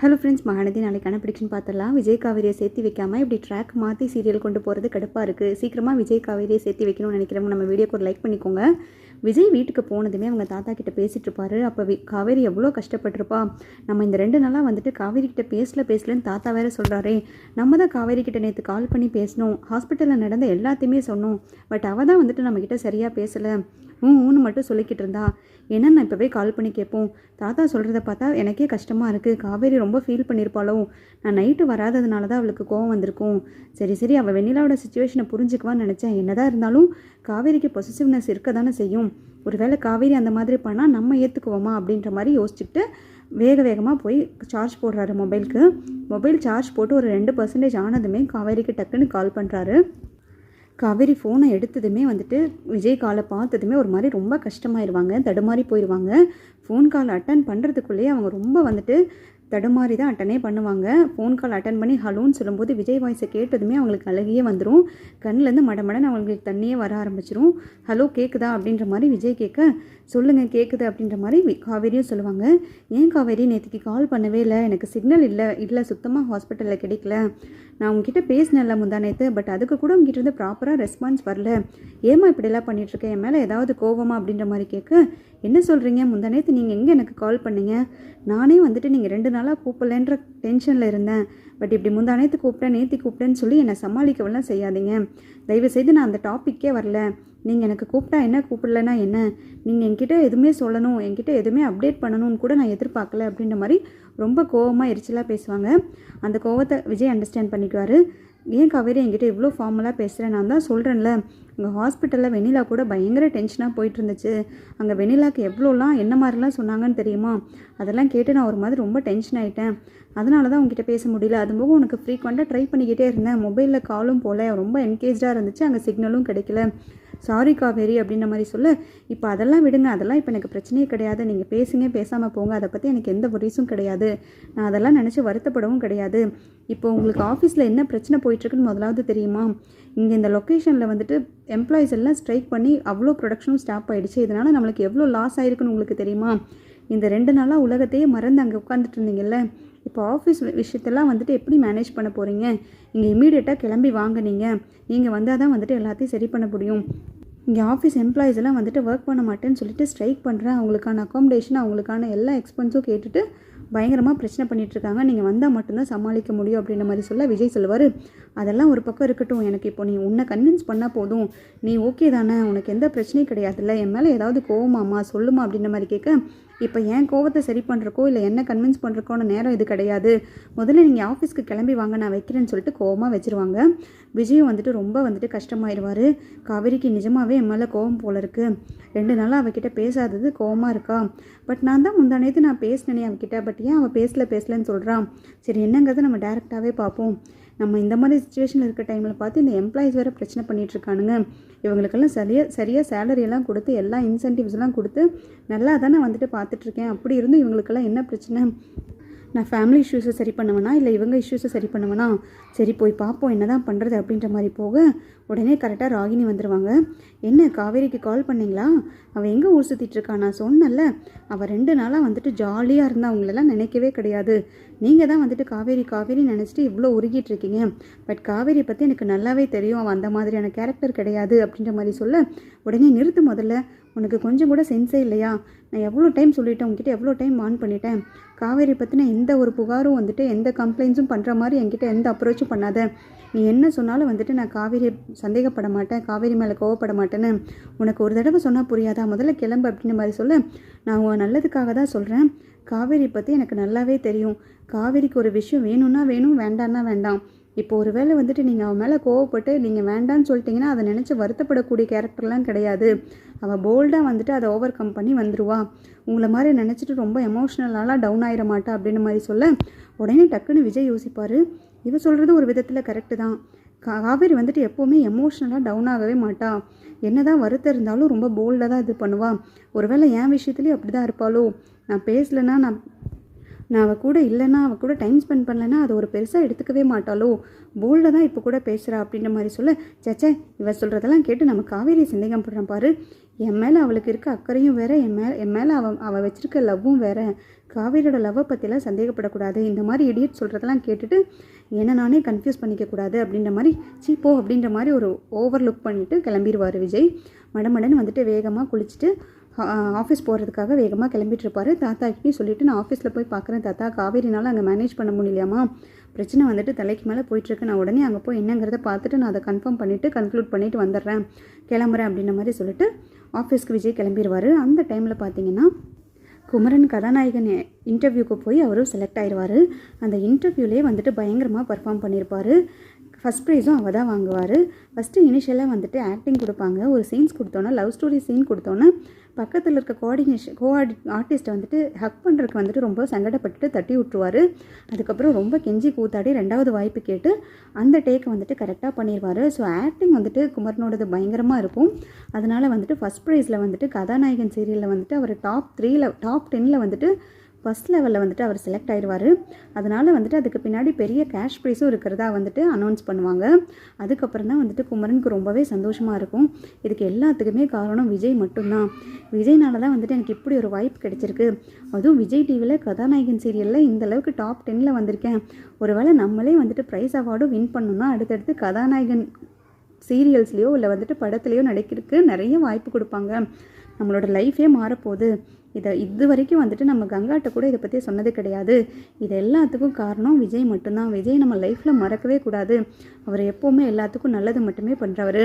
Hello friends Mahanadi நாளைக்கான பிடிக்குன்னு பார்த்துடலாம். விஜய் காவேரியை சேர்த்து வைக்காமல் இப்படி ட்ராக் மாற்றி சீரியல் கொண்டு போகிறது கடுப்பாக இருக்குது சீக்கிரமாக விஜய் காவேரியை சேர்த்து வைக்கணும்னு நினைக்கிறவங்க நம்ம வீடியோக்கு ஒரு லைக் பண்ணிக்கோங்க. விஜய் வீட்டுக்கு போனதுமே அவங்க தாத்தா கிட்ட பேசிட்டு இருப்பாரு. அப்போ வி காவேரி எவ்வளோ கஷ்டப்பட்டிருப்பா. நம்ம இந்த ரெண்டு நாளாக வந்துட்டு காவேரி கிட்ட பேசல பேசலன்னு தாத்தா வேற சொல்கிறாரே நம்ம தான் காவேரி கிட்ட நேற்று கால் பண்ணி பேசணும். ஹாஸ்பிட்டலில் நடந்த எல்லாத்தையுமே சொன்னோம். பட் அவள் தான் வந்துட்டு நம்மக்கிட்ட சரியாக பேசலை. ஊன்னு மட்டும் சொல்லிக்கிட்டு இருந்தா. ஏன்னா நான் இப்போவே கால் பண்ணி கேட்போம். தாத்தா சொல்கிறத பார்த்தா எனக்கே கஷ்டமாக இருக்குது காவேரி ரொம்ப ஃபீல் பண்ணியிருப்பாளோ நான் நைட்டு வராததுனால தான் அவளுக்கு கோவம் வந்திருக்கும். சரி சரி அவள் வெண்ணிலாவோட சுச்சுவேஷனை புரிஞ்சுக்குவான்னு நினச்சேன். என்னதான் இருந்தாலும் காவேரிக்கு பொசிசிவ்னஸ் இருக்க தானே செய்யும். ஒருவேளை காவேரி அந்த மாதிரி பண்ணால் நம்ம ஏற்றுக்குவோமா அப்படின்ற மாதிரி யோசிச்சுட்டு வேக வேகமாக போய் சார்ஜ் போடுறாரு மொபைலுக்கு. மொபைல் சார்ஜ் போட்டு ஒரு ரெண்டு பர்சன்டேஜ் ஆனதுமே காவேரிக்கு டக்குன்னு கால் பண்ணுறாரு காவேரி ஃபோனை எடுத்ததுமே வந்துட்டு விஜய் காலை பார்த்ததுமே ஒரு மாதிரி ரொம்ப கஷ்டமாயிருவாங்க தடுமாறி போயிடுவாங்க ஃபோன் கால் அட்டன் பண்ணுறதுக்குள்ளேயே அவங்க ரொம்ப வந்துட்டு தடுமாறி தான் அட்டனே பண்ணுவாங்க. ஃபோன் கால் அட்டன் பண்ணி ஹலோன்னு சொல்லும்போது விஜய் வாய்ஸை கேட்டதுமே அவங்களுக்கு அழகியே வந்துடும் கண்ணிலேருந்து மடமடன் அவங்களுக்கு தண்ணியே வர ஆரம்பிச்சிரும். ஹலோ கேட்குதா அப்படின்ற மாதிரி விஜய் கேட்க சொல்லுங்கள் கேட்குது அப்படின்ற மாதிரி வி- காவேரியும் சொல்லுவாங்க. ஏன் காவேரி நேற்றுக்கு கால் பண்ணவே இல்லை. எனக்கு சிக்னல் இல்லை. இல்லை சுத்தமாக ஹாஸ்பிட்டலில் கிடைக்கல. நான் உங்ககிட்ட பேசினேன்ல முந்தா நேற்று பட் அதுக்கு கூட உங்ககிட்ட இருந்து ப்ராப்பராக ரெஸ்பான்ஸ் வரல. ஏமா இப்படிலாம் பண்ணிகிட்ருக்கேன் என் மேலே ஏதாவது கோவமா? அப்படின்ற மாதிரி கேட்க என்ன சொல்கிறீங்க முந்தா நேற்று நீங்கள் எங்கே எனக்கு கால் பண்ணீங்க? நானே வந்துட்டு நீங்கள் ரெண்டு நாளாக கூப்பிடலன்ற டென்ஷனில் இருந்தேன். பட் இப்படி முந்தா நேற்று கூப்பிட்டேன் நேற்று கூப்பிட்டேன்னு சொல்லி என்னை சமாளிக்கவெல்லாம் செய்யாதீங்க. தயவுசெய்து நான் அந்த டாப்பிக்கே வரல. நீங்கள் எனக்கு கூப்பிட்டா என்ன கூப்பிடலனா என்ன? நீங்கள் என்கிட்ட எதுவுமே சொல்லணும் என்கிட்ட எதுவுமே அப்டேட் பண்ணணும்னு கூட நான் எதிர்பார்க்கல அப்படின்ற மாதிரி ரொம்ப கோவமாக எரிச்சலாக பேசுவாங்க. அந்த கோவத்தை விஜய் அண்டர்ஸ்டாண்ட் பண்ணிக்குவார். ஏன் காவேரி என்கிட்ட இவ்வளோ ஃபார்மலாக பேசுகிறேன் நான் தான் சொல்கிறேன்ல உங்கள் ஹாஸ்பிட்டலில் வெண்ணிலா கூட பயங்கர டென்ஷனாக போயிட்டு இருந்துச்சு அங்கே வெண்ணிலாக்கு எவ்வளோலாம் என்ன மாதிரிலாம் சொன்னாங்கன்னு தெரியுமா? அதெல்லாம் கேட்டு நான் ஒரு மாதிரி ரொம்ப டென்ஷன் ஆகிட்டேன் அதனால தான் உங்ககிட்ட பேச முடியல. அது போக உனக்கு ஃப்ரீக்வெண்ட்டாக ட்ரை பண்ணிக்கிட்டே இருந்தேன். மொபைலில் காலும் போல. ரொம்ப என்கேஜாக இருந்துச்சு. அங்கே சிக்னலும் கிடைக்கல. சாரி காவேரி அப்படின்ற மாதிரி சொல்ல இப்போ அதெல்லாம் விடுங்க அதெல்லாம் இப்போ எனக்கு பிரச்சனையே கிடையாது. நீங்கள் பேசுங்க பேசாமல் போங்க. அதை பற்றி எனக்கு எந்த ஒரீஸும் கிடையாது. நான் அதெல்லாம் நினச்சி வருத்தப்படவும் கிடையாது. இப்போ உங்களுக்கு ஆஃபீஸில் என்ன பிரச்சனை போயிட்டுருக்குன்னு முதலாவது தெரியுமா? இங்கே இந்த லொக்கேஷனில் வந்துட்டு எம்ப்ளாயிஸ் எல்லாம் ஸ்ட்ரைக் பண்ணி அவ்வளோ ப்ரொடக்ஷனும் ஸ்டாப் ஆகிடுச்சு இதனால் நம்மளுக்கு எவ்வளோ லாஸ் ஆயிருக்குன்னு உங்களுக்கு தெரியுமா? இந்த ரெண்டு நாளாக உலகத்தையே மறந்து அங்கே உட்காந்துட்டு இருந்தீங்கல்ல? இப்போ ஆஃபீஸ் விஷயத்தெல்லாம் வந்துட்டு எப்படி மேனேஜ் பண்ண போகிறீங்க இங்கே இமீடியட்டாக கிளம்பி வாங்க நீங்கள் நீங்கள் வந்தால் தான் வந்துட்டு எல்லாத்தையும் சரி பண்ண முடியும். இங்கே ஆஃபீஸ் எம்ப்ளாயிஸ் எல்லாம் வந்துட்டு ஒர்க் பண்ண மாட்டேன்னு சொல்லிட்டு ஸ்ட்ரைக் பண்ணுறேன் அவங்களுக்கான அக்காமடேஷன் அவங்களுக்கான எல்லா எக்ஸ்பென்ஸும் கேட்டுட்டு பயங்கரமாக பிரச்சனை பண்ணிகிட்ருக்காங்க நீங்கள் வந்தால் மட்டும்தான் சமாளிக்க முடியும் அப்படின்ற மாதிரி சொல்ல விஜய் சொல்லுவார். அதெல்லாம் ஒரு பக்கம் இருக்கட்டும். எனக்கு இப்போ நீ உன்னை கன்வின்ஸ் பண்ணால் போதும். நீ ஓகே தானே. உனக்கு எந்த பிரச்சனையும் கிடையாதுல்ல. என் மேலே ஏதாவது கோவமாம்மா சொல்லுமா அப்படின்ற மாதிரி கேட்க இப்போ என் கோவத்தை சரி பண்ணுறக்கோ இல்லை என்ன கன்வின்ஸ் பண்ணுறக்கோன நேரம் இது கிடையாது. முதல்ல நீங்கள் ஆஃபீஸ்க்கு கிளம்பி வாங்க நான் வைக்கிறேன்னு சொல்லிட்டு கோவமாக வச்சுருவாங்க. விஜயும் வந்துட்டு ரொம்ப வந்துட்டு கஷ்டமாயிடுவார் காவேரிக்கு நிஜமாகவே என் மேலே கோவம் போல இருக்குது ரெண்டு நாளாக அவகிட்ட பேசாதது கோவமாக இருக்கா? பட் நான் தான் முந்தா நேற்று நான் பேசினேனே அவகிட்ட. பட் ஏன் அவள் பேசல பேசலன்னு சொல்கிறான் சரி என்னங்கிறத நம்ம டேரெக்டாகவே பார்ப்போம். நம்ம இந்த மாதிரி சுச்சுவேஷனில் இருக்க டைமில் பார்த்து இந்த எம்ப்ளாயிஸ் வேறு பிரச்சனை பண்ணிட்டு இருக்கானுங்க. இவங்களுக்கெல்லாம் சரியாக சரியாக சேலரியெல்லாம் கொடுத்து எல்லா இன்சென்டிவ்ஸ்லாம் கொடுத்து நல்லா தானே வந்துட்டு பார்த்துட்ருக்கேன் அப்படி இருந்தும் இவங்களுக்கெல்லாம் என்ன பிரச்சனை? நான் ஃபேமிலி இஷ்யூஸை சரி பண்ணுவேனா? இல்லை இவங்க இஷ்யூஸை சரி பண்ணுவேனா? சரி போய் பார்ப்போம் என்ன தான் பண்ணுறது அப்படின்ற மாதிரி போக உடனே கரெக்டாக ராகினி வந்துடுவாங்க என்ன காவேரிக்கு கால் பண்ணீங்களா? அவள் எங்கே ஊர் சுற்றிட்டுருக்கா நான் சொன்னேன்ல அவள் ரெண்டு நாளாக வந்துட்டு ஜாலியாக இருந்தா அவங்களெல்லாம் நினைக்கவே கிடையாது. நீங்கள் தான் வந்துட்டு காவேரி காவேரி நினச்சிட்டு இவ்வளோ உருகிட்டு இருக்கீங்க. பட் காவேரி பற்றி எனக்கு நல்லாவே தெரியும். அவள் அந்த மாதிரியான கேரக்டர் கிடையாது அப்படின்ற மாதிரி சொல்ல உடனே நிறுத்து முதல்ல. உனக்கு கொஞ்சம் கூட சென்ஸே இல்லையா? நான் எவ்வளோ டைம் சொல்லிட்டேன் உங்ககிட்ட எவ்வளோ டைம் வான் பண்ணிட்டேன்? காவேரி பற்றின எந்த ஒரு புகாரும் வந்துட்டு எந்த கம்ப்ளைண்ட்ஸும் பண்ணுற மாதிரி என்கிட்ட எந்த அப்ரோச்சும் பண்ணாத. நீ என்ன சொன்னாலும் வந்துட்டு நான் காவேரி சந்தேகப்பட மாட்டேன் காவேரி மேலே கோவப்பட மாட்டேன்னு உனக்கு ஒரு தடவை சொன்னால் புரியாதா? முதல்ல கிளம்பு அப்படின்ற மாதிரி சொல்ல. நான் உன் நல்லதுக்காக தான் சொல்கிறேன் காவேரி பற்றி எனக்கு நல்லாவே தெரியும். காவேரிக்கு ஒரு விஷயம் வேணும்னா வேணும் வேண்டான்னா வேண்டாம். இப்போ ஒரு வேளை வந்துட்டு நீங்கள் அவன் மேலே கோவப்பட்டு நீங்கள் வேண்டான்னு சொல்லிட்டீங்கன்னா அதை நினச்சி வருத்தப்படக்கூடிய கேரக்டர்லாம் கிடையாது. அவள் போல்டாக வந்துட்டு அதை ஓவர் கம் பண்ணி வந்துடுவா உங்களை மாதிரி நினச்சிட்டு ரொம்ப எமோஷ்னலாலாம் டவுன் ஆகிட மாட்டா அப்படின்னு மாதிரி சொல்ல உடனே டக்குன்னு விஜய் யோசிப்பார். இவ சொல்கிறது ஒரு விதத்தில் கரெக்டு தான். கா- காவேரி வந்துட்டு எப்போவுமே எமோஷ்னலாக டவுன் ஆகவே மாட்டா. என்னதான் வருத்தம் இருந்தாலும் ரொம்ப போல்டாக தான் இது பண்ணுவாள் ஒருவேளை என் விஷயத்துலேயும் அப்படி தான் இருப்பாளோ? நான் பேசலைன்னா நான் நான் அவள் கூட இல்லைன்னா அவள் கூட டைம் ஸ்பெண்ட் பண்ணலைன்னா அது ஒரு பெருசாக எடுத்துக்கவே மாட்டாளோ? போல்டாக தான் இப்போ கூட பேசுகிறா அப்படின்ற மாதிரி சொல்ல சேச்சே இவ சொல்கிறதெல்லாம் கேட்டு நம்ம காவேரி சந்தேகம் பண்ணுறோம் பாரு. என் மேலே அவளுக்கு இருக்க அக்கறையும் வேற என் மேலே என் மேலே அவள் அவள் வச்சிருக்க லவ்வும் வேற. காவேரியோட லவ்வை பற்றிலாம் சந்தேகப்படக்கூடாது. இந்த மாதிரி இடியட் சொல்கிறதெல்லாம் கேட்டுட்டு என்ன நானே கன்ஃபியூஸ் பண்ணிக்கக்கூடாது அப்படின்ற மாதிரி சீப்போ அப்படின்ற மாதிரி ஒரு ஓவர் லுக் பண்ணிவிட்டு கிளம்பிடுவார் விஜய். மடமடன்னு வந்துட்டு வேகமாக குளிச்சுட்டு ஆஃபீஸ் போகிறதுக்காக வேகமாக கிளம்பிட்டுருப்பாரு. தாத்தா இப்படி சொல்லிவிட்டு நான் ஆஃபீஸில் போய் பார்க்குறேன் தாத்தா. காவேரினால் அங்கே மேனேஜ் பண்ண முடியலையாமா? பிரச்சனை வந்துட்டு தலைக்கு மேலே போயிட்டுருக்கு. நான் உடனே அங்கே போய் என்னங்கிறத பார்த்துட்டு நான் அதை கன்ஃபார்ம் பண்ணிவிட்டு கன்க்ளூட் பண்ணிவிட்டு வந்துடுறேன். கிளம்புறேன் அப்படின்ற மாதிரி சொல்லிட்டு ஆஃபீஸ்க்கு விஜய் கிளம்பிடுவார் அந்த டைமில் பார்த்தீங்கன்னா குமரன் கதாநாயகன் இன்டர்வியூக்கு போய் அவரும் செலக்ட் ஆயிடுவார் அந்த இன்டர்வியூலேயே வந்துட்டு பயங்கரமாக பர்ஃபார்ம் பண்ணியிருப்பார் ஃபஸ்ட் ப்ரைஸும் அவள் தான் வாங்குவார். ஃபஸ்ட்டு இனிஷியலாக வந்துட்டு ஆக்டிங் கொடுப்பாங்க. ஒரு சீன்ஸ் கொடுத்தோன்னா லவ் ஸ்டோரி சீன் கொடுத்தோன்னே பக்கத்தில் இருக்க கோஆர்டினேஷன் கோஆர்டி ஆர்டிஸ்ட்டை வந்துட்டு ஹக் பண்ணுறதுக்கு வந்துட்டு ரொம்ப சங்கடப்பட்டுட்டு தட்டி விட்டுருவார். அதுக்கப்புறம் ரொம்ப கெஞ்சி கூத்தாடி ரெண்டாவது வாய்ப்பு கேட்டு அந்த டேக்கை வந்துட்டு கரெக்டாக பண்ணிடுவார் ஸோ ஆக்டிங் வந்துட்டு குமரனோடது பயங்கரமாக இருக்கும். அதனால் வந்துட்டு ஃபஸ்ட் ப்ரைஸில் வந்துட்டு கதாநாயகன் சீரியலில் வந்துட்டு அவர் டாப் த்ரீல டாப் டென்னில் வந்துட்டு ஃபஸ்ட் லெவலில் வந்துட்டு அவர் செலக்ட் ஆயிடுவார் அதனால் வந்துட்டு அதுக்கு பின்னாடி பெரிய கேஷ் ப்ரைஸும் இருக்கிறதா வந்துட்டு அனௌன்ஸ் பண்ணுவாங்க. அதுக்கப்புறம் தான் வந்துட்டு குமரனுக்கு ரொம்பவே சந்தோஷமாக இருக்கும். இதுக்கு எல்லாத்துக்குமே காரணம் விஜய் மட்டும்தான். விஜய்னால தான் வந்துட்டு எனக்கு இப்படி ஒரு வாய்ப்பு கிடைச்சிருக்கு. அதுவும் விஜய் டிவியில் கதாநாயகன் சீரியலில் இந்த அளவுக்கு டாப் டென்னில் வந்திருக்கேன். ஒருவேளை நம்மளே வந்துட்டு ப்ரைஸ் அவார்டும் வின் பண்ணணும்னா அடுத்தடுத்து கதாநாயகன் சீரியல்ஸ்லேயோ இல்லை வந்துட்டு படத்துலையோ நடிக்கிறதுக்கு நிறைய வாய்ப்பு கொடுப்பாங்க. நம்மளோட லைஃபே மாறப்போகுது. இதை இது வரைக்கும் வந்துட்டு நம்ம கங்காட்ட கூட இதை பற்றி சொன்னது கிடையாது. இது எல்லாத்துக்கும் காரணம் விஜய் மட்டும்தான். விஜய் நம்ம லைஃப்பில் மறக்கவே கூடாது. அவர் எப்போவுமே எல்லாத்துக்கும் நல்லது மட்டுமே பண்ணுறவர்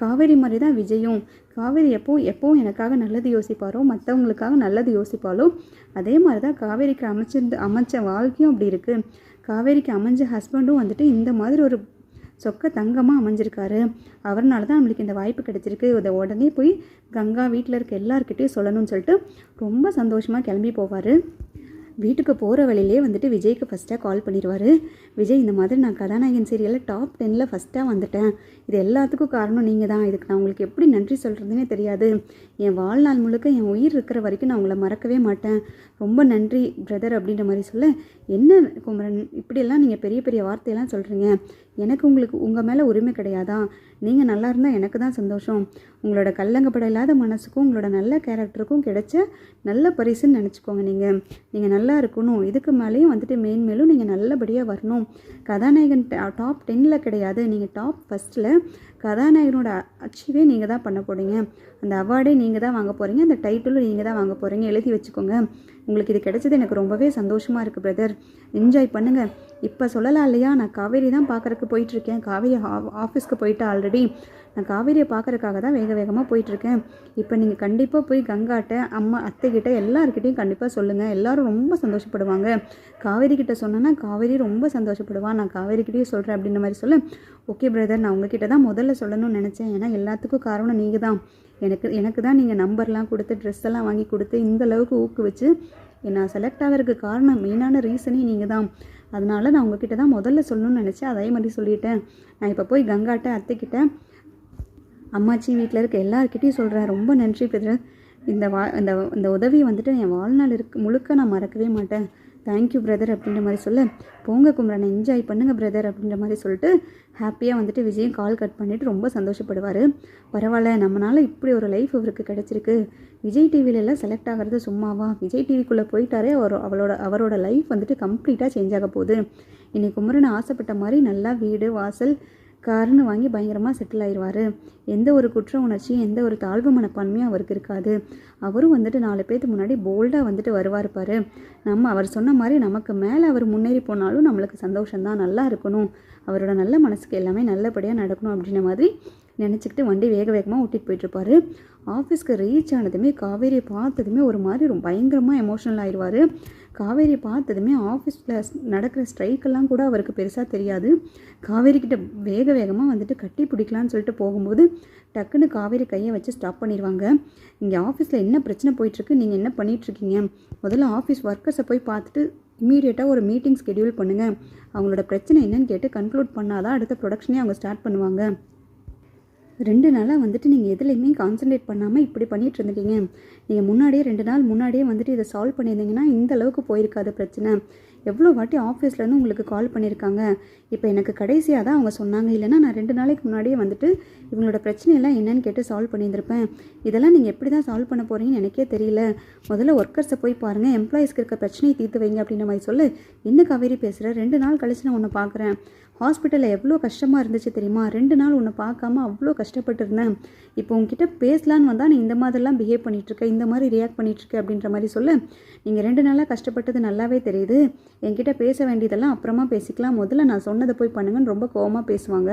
காவேரி மாதிரி தான் விஜயும். காவேரி எப்போ எப்போவும் எனக்காக நல்லது யோசிப்பாரோ மற்றவங்களுக்காக நல்லது யோசிப்பாலோ அதே மாதிரி தான் காவேரிக்கு அமைச்சிருந்து அமைச்ச வாழ்க்கையும் அப்படி இருக்குது காவேரிக்கு அமைஞ்ச ஹஸ்பண்டும் வந்துட்டு இந்த மாதிரி ஒரு சொக்க தங்கமாக அமைஞ்சிருக்காரு. அவர்னால தான் நம்மளுக்கு இந்த வாய்ப்பு கிடைச்சிருக்கு. இதை உடனே போய் கங்கா வீட்டில் இருக்க எல்லாருக்கிட்டையும் சொல்லணும்னு சொல்லிட்டு ரொம்ப சந்தோஷமாக கிளம்பி போவார். வீட்டுக்கு போகிற வழியிலே வந்துட்டு விஜய்க்கு ஃபஸ்ட்டாக கால் பண்ணிடுவார் விஜய் இந்த மாதிரி நான் கதாநாயகன் சீரியலில் டாப் டென்னில் ஃபஸ்ட்டாக வந்துட்டேன். இது எல்லாத்துக்கும் காரணம் நீங்கள் தான் இதுக்கு நான் உங்களுக்கு எப்படி நன்றி சொல்கிறதுனே தெரியாது. என் வாழ்நாள் முழுக்க என் உயிர் இருக்கிற வரைக்கும் நான் உங்களை மறக்கவே மாட்டேன். ரொம்ப நன்றி பிரதர் அப்படின்ற மாதிரி சொல்ல. என்ன குமரன் இப்படியெல்லாம் நீங்கள் பெரிய பெரிய வார்த்தையெல்லாம் சொல்கிறீங்க எனக்கு உங்களுக்கு உங்கள் மேலே உரிமை கிடையாதா? நீங்கள் நல்லா இருந்தால் எனக்கு தான் சந்தோஷம். உங்களோட கல்லங்கப்பட இல்லாத மனசுக்கும் உங்களோட நல்ல கேரக்டருக்கும் கிடைச்ச நல்ல பரிசுன்னு நினச்சிக்கோங்க நீங்கள் நீங்கள் நல்லா இருக்கணும். இதுக்கு மேலேயும் வந்துட்டு மேன்மேலும் நீங்கள் நல்லபடியாக வரணும். கதாநாயகன் டாப் டென்னில் கிடையாது. நீங்கள் டாப் ஃபஸ்ட்டில் கதாநாயகனோட அச்சீவே நீங்கள் தான் பண்ண போடுங்க அந்த அவார்டே நீங்கள் நீங்கள் தான் வாங்க போகிறீங்க அந்த டைட்டிலும் நீங்கள் தான் வாங்க போகிறீங்க எழுதி வச்சுக்கோங்க. உங்களுக்கு இது கிடைச்சது எனக்கு ரொம்பவே சந்தோஷமாக இருக்குது பிரதர் என்ஜாய் பண்ணுங்கள் இப்போ சொல்லலாம் இல்லையா? நான் காவேரி தான் பார்க்குறக்கு போயிட்டுருக்கேன். காவேரி ஆஃபீஸ்க்கு போயிட்டு ஆல்ரெடி நான் காவேரியை பார்க்குறக்காக தான் வேக வேகமாக போயிட்டுருக்கேன். இப்போ நீங்கள் கண்டிப்பாக போய் கங்காட்ட அம்மா அத்தைக்கிட்ட எல்லாருக்கிட்டையும் கண்டிப்பாக சொல்லுங்கள் எல்லோரும் ரொம்ப சந்தோஷப்படுவாங்க. காவேரி கிட்ட சொன்னேன்னா காவேரி ரொம்ப சந்தோஷப்படுவான் நான் காவேரிக்கிட்டேயும் சொல்கிறேன் அப்படின்ற மாதிரி சொல்ல. ஓகே பிரதர் நான் உங்ககிட்ட தான் முதல்ல சொல்லணும்னு நினச்சேன். ஏன்னா எல்லாத்துக்கும் காரணம் நீங்கள் தான் எனக்கு எனக்கு தான் நீங்கள் நம்பர்லாம் கொடுத்து ட்ரெஸ் எல்லாம் வாங்கி கொடுத்து இந்த அளவுக்கு ஊக்குவிச்சு நான் செலக்ட் ஆகிறதுக்கு காரணம் மெயினான ரீசனே நீங்கள் தான். அதனால நான் உங்ககிட்ட தான் முதல்ல சொல்லணும்னு நினச்சேன். அதே மாதிரி சொல்லிட்டேன். நான் இப்போ போய் கங்காட்ட அத்தைக்கிட்ட அம்மாச்சி வீட்டில் இருக்க எல்லாருக்கிட்டையும் சொல்கிறேன் ரொம்ப நன்றி பிரதர். இந்த வா இந்த இந்த உதவியை வந்துட்டு என் வாழ்நாள் இருக்கு முழுக்க நான் மறக்கவே மாட்டேன். தேங்க்யூ பிரதர் அப்படின்ற மாதிரி சொல்ல. போங்க குமரனை என்ஜாய் பண்ணுங்கள் பிரதர் அப்படின்ற மாதிரி சொல்லிட்டு ஹாப்பியாக வந்துட்டு விஜயம் கால் கட் பண்ணிவிட்டு ரொம்ப சந்தோஷப்படுவார். பரவாயில்ல நம்மளால் இப்படி ஒரு லைஃப் இவருக்கு கிடச்சிருக்கு. விஜய் டிவிலெல்லாம் செலக்ட் ஆகிறது சும்மாவா? விஜய் டிவிக்குள்ளே போயிட்டாரே அவர் அவளோட அவரோட லைஃப் வந்துட்டு கம்ப்ளீட்டாக சேஞ்ச் ஆக போகுது. இன்னைக்கு குமரன் ஆசைப்பட்ட மாதிரி நல்லா வீடு வாசல் காருன்னு வாங்கி பயங்கரமாக செட்டில் ஆயிடுவார் எந்த ஒரு குற்ற உணர்ச்சியும் எந்த ஒரு தாழ்வு மனப்பான்மையும் அவருக்கு இருக்காது. அவரும் வந்துட்டு நாலு பேர்த்து முன்னாடி போல்டாக வந்துட்டு வருவார் பாரு. நம்ம அவர் சொன்ன மாதிரி நமக்கு மேலே அவர் முன்னேறி போனாலும் நம்மளுக்கு சந்தோஷம்தான். நல்லா இருக்கணும். அவரோட நல்ல மனசுக்கு எல்லாமே நல்லபடியாக நடக்கணும் அப்படின்ற மாதிரி நினச்சிக்கிட்டு வண்டி வேக வேகமாக ஓட்டிகிட்டு போயிட்டுருப்பாரு ஆஃபீஸ்க்கு ரீச் ஆனதுமே காவேரியை பார்த்ததுமே ஒரு மாதிரி ரொம்ப பயங்கரமாக எமோஷனல் ஆயிடுவார் காவேரியை பார்த்ததுமே ஆஃபீஸில் நடக்கிற ஸ்ட்ரைக்கெல்லாம் கூட அவருக்கு பெருசாக தெரியாது. காவேரி கிட்ட வேக வேகமாக வந்துட்டு கட்டி பிடிக்கலான்னு சொல்லிட்டு போகும்போது டக்குன்னு காவேரி கையை வச்சு ஸ்டாப் பண்ணிடுவாங்க இங்கே ஆஃபீஸில் என்ன பிரச்சனை போயிட்டுருக்கு? நீங்கள் என்ன பண்ணிகிட்ருக்கீங்க முதல்ல ஆஃபீஸ் ஒர்க்கர்ஸை போய் பார்த்துட்டு இமீடியட்டாக ஒரு மீட்டிங் ஸ்கெடியூல் பண்ணுங்கள் அவங்களோட பிரச்சனை என்னன்னு கேட்டு கன்க்ளூட் பண்ணாதான் அடுத்த ப்ரொடக்ஷனே அவங்க ஸ்டார்ட் பண்ணுவாங்க. ரெண்டு நாளாக வந்துட்டு நீங்கள் எதுலேயுமே கான்சன்ட்ரேட் பண்ணாமல் இப்படி பண்ணிகிட்டு இருந்துட்டீங்க. நீங்கள் முன்னாடியே ரெண்டு நாள் முன்னாடியே வந்துட்டு இதை சால்வ் பண்ணியிருந்தீங்கன்னா இந்த அளவுக்கு போயிருக்காது பிரச்சனை. எவ்வளோ வாட்டி ஆஃபீஸ்லேருந்து உங்களுக்கு கால் பண்ணியிருக்காங்க? இப்போ எனக்கு கடைசியாக தான் அவங்க சொன்னாங்க. இல்லைன்னா நான் ரெண்டு நாளைக்கு முன்னாடியே வந்துட்டு இவங்களோட பிரச்சனையெல்லாம் என்னன்னு கேட்டு சால்வ் பண்ணியிருந்திருப்பேன். இதெல்லாம் நீங்கள் எப்படி தான் சால்வ் பண்ண போகிறீங்கன்னு எனக்கே தெரியல. முதல்ல ஒர்க்கர்ஸை போய் பாருங்கள் எம்ப்ளாயிஸ்க்கு இருக்க பிரச்சனையை தீர்த்து வைங்க அப்படின்ற மாதிரி சொல்லு. என்ன காவேரி பேசுகிற ரெண்டு நாள் கழிச்சு நான் உன்னை பார்க்குறேன். ஹாஸ்பிட்டலில் எவ்வளோ கஷ்டமாக இருந்துச்சு தெரியுமா? ரெண்டு நாள் உன்னை பார்க்காம அவ்வளோ கஷ்டப்பட்டுருந்தேன். இப்போ உங்ககிட்ட பேசலான்னு வந்தால் நீ இந்த மாதிரிலாம் பிஹேவ் பண்ணிகிட்ருக்க இந்த மாதிரி ரியாக்ட் பண்ணிகிட்ருக்க அப்படின்ற மாதிரி சொல்ல. நீங்கள் ரெண்டு நாளாக கஷ்டப்பட்டது நல்லாவே தெரியுது. என்கிட்ட பேச வேண்டியதெல்லாம் அப்புறமா பேசிக்கலாம். முதல்ல நான் சொன்னதை போய் பண்ணுங்கன்னு ரொம்ப கோவமாக பேசுவாங்க.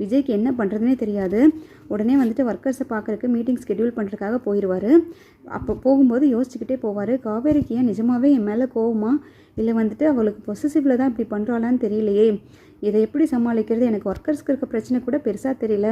விஜய்க்கு என்ன பண்ணுறதுனே தெரியாது. உடனே வந்துட்டு ஒர்க்கர்ஸை பார்க்குறக்கு மீட்டிங் ஸ்கெடியூல் பண்ணுறதுக்காக போயிடுவார் அப்போ போகும்போது யோசிச்சுக்கிட்டே போவார். காவேரிக்கு ஏன் நிஜமாகவே என் மேலே கோவமா? இல்லை வந்துட்டு அவளுக்கு பொசசிவில் தான் இப்படி பண்ணுறாளான்னு தெரியலையே. இதை எப்படி சமாளிக்கிறது? எனக்கு ஒர்க்கர்ஸ்க்கு இருக்க பிரச்சனை கூட பெருசாக தெரியல.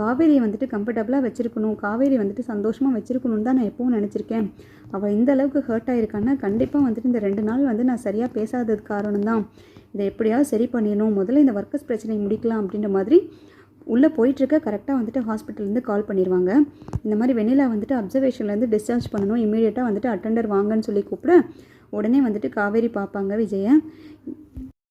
காவேரியை வந்துட்டு கம்ஃபர்டபுளாக வச்சுருக்கணும். காவேரி வந்துட்டு சந்தோஷமாக வச்சுருக்கணும்னு தான் நான் எப்பவும் நினச்சிருக்கேன். அவள் இந்த அளவுக்கு ஹர்ட் ஆகிருக்கான்னா கண்டிப்பாக வந்துட்டு இந்த ரெண்டு நாள் வந்து நான் சரியாக பேசாதது காரணம் தான். இதை எப்படியாவது சரி பண்ணிடணும். முதல்ல இந்த ஒர்க்கர்ஸ் பிரச்சனையை முடிக்கலாம் அப்படின்ற மாதிரி உள்ளே போயிட்டுருக்க கரெக்டாக வந்துட்டு ஹாஸ்பிட்டல்லேருந்து கால் பண்ணிடுவாங்க இந்த மாதிரி வெண்ணிலா வந்துட்டு அப்சர்வேஷன்லேருந்து டிஸ்சார்ஜ் பண்ணணும். இமீடியட்டாக வந்துட்டு அட்டெண்டர் வாங்கன்னு சொல்லி கூப்பிட உடனே வந்துட்டு காவேரி பார்ப்பாங்க விஜயை.